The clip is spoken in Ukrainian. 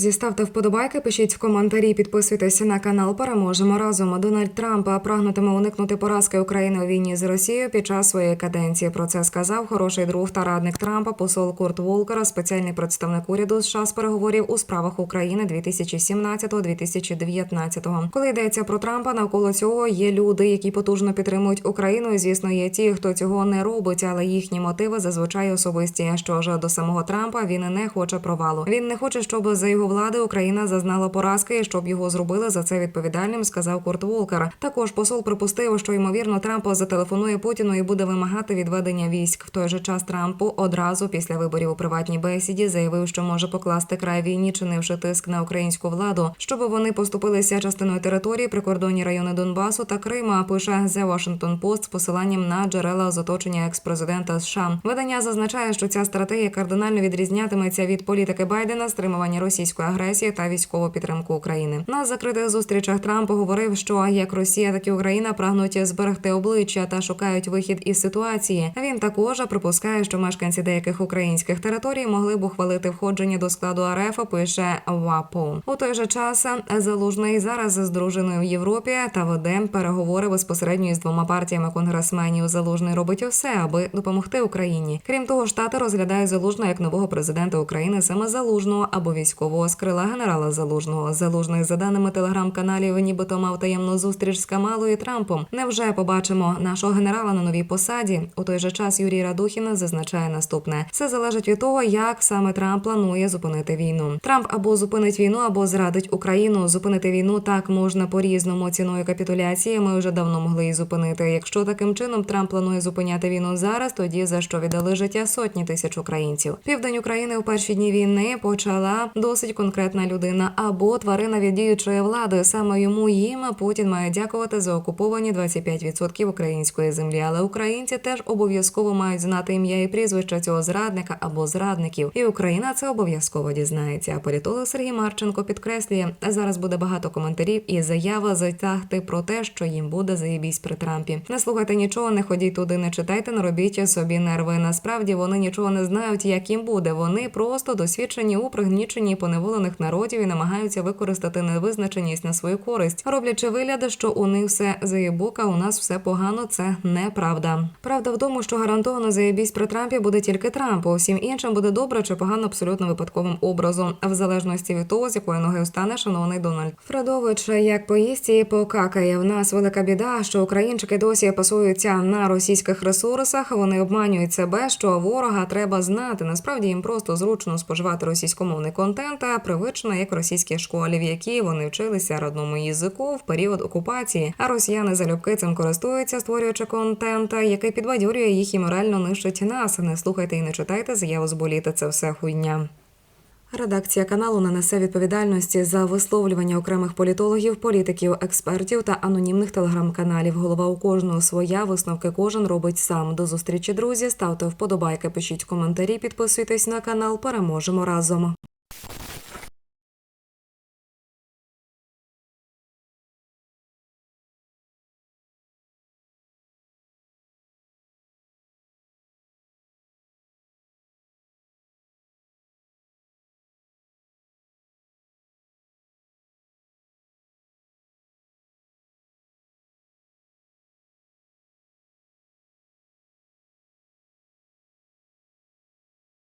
друзі, ставте вподобайки, пишіть в коментарі, підписуйтесь на канал. Переможемо разом. Дональд Трамп прагнутиме уникнути поразки України у війні з Росією під час своєї каденції. Про це сказав хороший друг та радник Трампа, посол Курт Волкер, спеціальний представник уряду США з переговорів у справах України 2017-2019. Коли йдеться про Трампа, навколо цього є люди, які потужно підтримують Україну. І, звісно, є ті, хто цього не робить, але їхні мотиви зазвичай особисті. Що ж до самого Трампа він не хоче провалу. Він не хоче, щоб за його влади Україна зазнала поразки, щоб його зробили за це відповідальним, сказав Курт Волкер. Також посол припустив, що ймовірно Трамп зателефонує Путіну і буде вимагати відведення військ. В той же час Трампу одразу після виборів у приватній бесіді заявив, що може покласти край війні, чинивши тиск на українську владу, щоб вони поступилися частиною території прикордонні райони Донбасу та Крима. Пише The Washington Post з посиланням на джерела з оточення експрезидента США. Видання зазначає, що ця стратегія кардинально відрізнятиметься від політики Байдена, стримування російської агресії та військову підтримку України. На закритих зустрічах Трамп говорив, що як Росія, так і Україна прагнуть зберегти обличчя та шукають вихід із ситуації. Він також припускає, що мешканці деяких українських територій могли б ухвалити входження до складу РФ. Пише ВАПО. У той же час залужний зараз з дружиною в Європі та веде переговори безпосередньо із двома партіями конгресменів. Залужний робить усе, аби допомогти Україні. Крім того, штати розглядають залужного як нового президента України саме залужного або військового з крила генерала Залужного. Залужний за даними телеграм-каналів, нібито мав таємну зустріч з Камалою і Трампом. Невже побачимо нашого генерала на новій посаді? У той же час Юрій Радухін зазначає наступне: все залежить від того, як саме Трамп планує зупинити війну. Трамп або зупинить війну, або зрадить Україну. Зупинити війну так можна по різному ціною капітуляції. Ми вже давно могли її зупинити. Якщо таким чином Трамп планує зупиняти війну зараз, тоді за що віддали життя сотні тисяч українців. Південь України у перші дні війни почала досить конкретна людина або тварина від діючої влади. Саме йому їм Путін має дякувати за окуповані 25% української землі. Але українці теж обов'язково мають знати ім'я і прізвище цього зрадника або зрадників. І Україна це обов'язково дізнається. А політолог Сергій Марченко підкреслює, зараз буде багато коментарів і заява затягти про те, що їм буде заєбісь при Трампі. Не слухайте нічого, не ходіть туди, не читайте, не робіть собі нерви. Насправді вони нічого не знають, як їм буде. Вони просто досвідчені у пригніченні поневолених народів і намагаються використати невизначеність на свою користь, роблячи вигляд, що у них все заєбока, у нас все погано. Це неправда. Правда в тому, що гарантовано заєбісь при Трампі буде тільки Трамп. Усім іншим буде добре чи погано абсолютно випадковим образом, в залежності від того, з якої ноги встане шановний Дональд Фредович. Як поїсть і покакає. В нас велика біда, що українчики досі пасуються на російських ресурсах. Вони обманюють себе, що ворога треба знати. Насправді їм просто зручно споживати російськомовний контент, а привично як в російській школі, в якій вони вчилися родному язику в період окупації. А росіяни залюбки цим користуються, створюючи контент, який підбадьорює їх і морально нищить нас. Не слухайте і не читайте заяву зболіти. Це все хуйня. Редакція каналу не несе відповідальності за висловлювання окремих політологів, політиків, експертів та анонімних телеграм-каналів. Голова у кожного своя висновки кожен робить сам. До зустрічі, друзі. Ставте вподобайки, пишіть коментарі, підписуйтесь на канал. Переможемо разом.